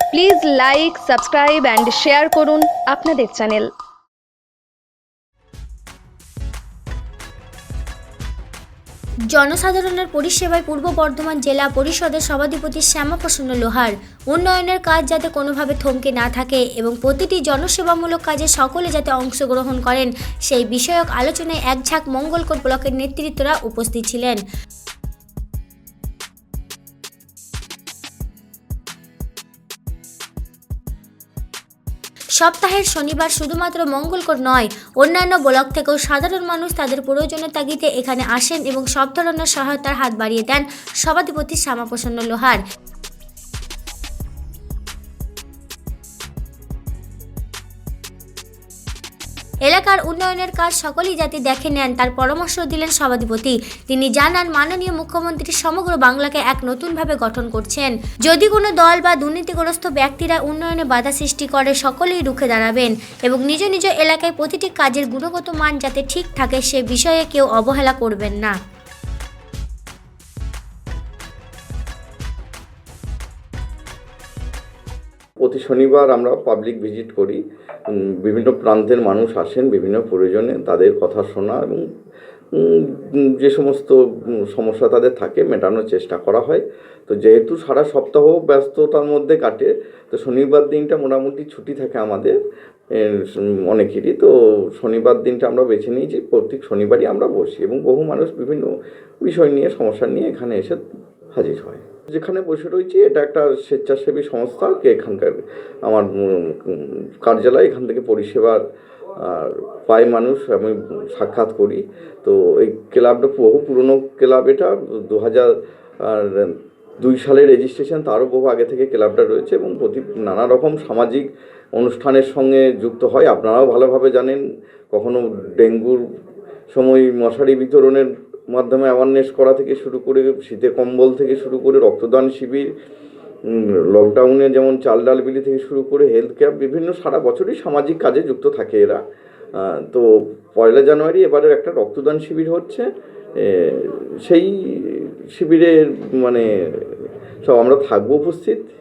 Please like subscribe and share করুন আপনাদের channel জনসাধারণের পরিষেবায় পূর্ব বর্ধমান জেলা পরিষদের সভাধিপতি শ্যামাপ্রসন্ন লোহার উন্নয়নের কাজ যাতে কোনোভাবে থমকে না থাকে এবং প্রতিটি জনসেবামূলক কাজে সকলে যাতে অংশগ্রহণ করেন, সেই বিষয়ক আলোচনায় এক ঝাঁক মঙ্গলকোট ব্লকের নেতৃত্বরা উপস্থিত ছিলেন। সপ্তাহের শনিবার শুধুমাত্র মঙ্গলকর নয়, অন্যান্য ব্লক থেকেও সাধারণ মানুষ তাদের প্রয়োজনের তাগিদে এখানে আসেন এবং সব ধরনের সহায়তার হাত বাড়িয়ে দেন সভাধিপতি শ্যামাপ্রসন্ন লোহার। এলাকার উন্নয়নের কাজ সকলেই যাতে দেখে নেন, তার পরামর্শ দিলেন সভাধিপতি। তিনি জানান, মাননীয় মুখ্যমন্ত্রী সমগ্র বাংলাকে এক নতুনভাবে গঠন করছেন। যদি কোনো দল বা দুর্নীতিগ্রস্ত ব্যক্তিরা উন্নয়নে বাধা সৃষ্টি করে, সকলেই রুখে দাঁড়াবেন এবং নিজ নিজ এলাকায় প্রতিটি কাজের গুণগত মান যাতে ঠিক থাকে, সে বিষয়ে কেউ অবহেলা করবেন না। প্রতি শনিবার আমরা পাবলিক ভিজিট করি। বিভিন্ন প্রান্তের মানুষ আসেন, বিভিন্ন প্রয়োজনে তাদের কথা শোনা এবং যে সমস্ত সমস্যা তাদের থাকে মেটানোর চেষ্টা করা হয়। তো যেহেতু সারা সপ্তাহ ব্যস্ততার মধ্যে কাটে, তো শনিবার দিনটা মোটামুটি ছুটি থাকে আমাদের অনেকেরই। তো শনিবার দিনটা আমরা বেছে নিয়েছি, প্রত্যেক শনিবারই আমরা বসি এবং বহু মানুষ বিভিন্ন বিষয় নিয়ে, সমস্যা নিয়ে এখানে এসে হাজির হয়। যেখানে বসে রয়েছি, এটা একটা স্বেচ্ছাসেবী সংস্থা কে এখানকার আমার কার্যালয়, এখান থেকে পরিষেবার, আর পায় মানুষ আমি সাক্ষাৎ করি। তো এই ক্লাবটা বহু পুরনো ক্লাব এটা দু হাজার দুই সালে রেজিস্ট্রেশন তারও বহু আগে থেকে ক্লাবটা রয়েছে এবং প্রতি, নানা রকম সামাজিক অনুষ্ঠানের সঙ্গে যুক্ত হয়। আপনারাও ভালোভাবে জানেন, কখনো ডেঙ্গুর সময় মশারি বিতরণের মাধ্যমে অ্যাওয়ারনেস করা থেকে শুরু করে শীতে কম্বল থেকে শুরু করে রক্তদান শিবির লকডাউনে যেমন চাল ডাল বিলি থেকে শুরু করে হেলথ ক্যাম্প বিভিন্ন সারা বছরই সামাজিক কাজে যুক্ত থাকে এরা। তো পয়লা জানুয়ারি এবারের একটা রক্তদান শিবির হচ্ছে। সেই শিবিরের মানে সব আমরা থাকব উপস্থিত।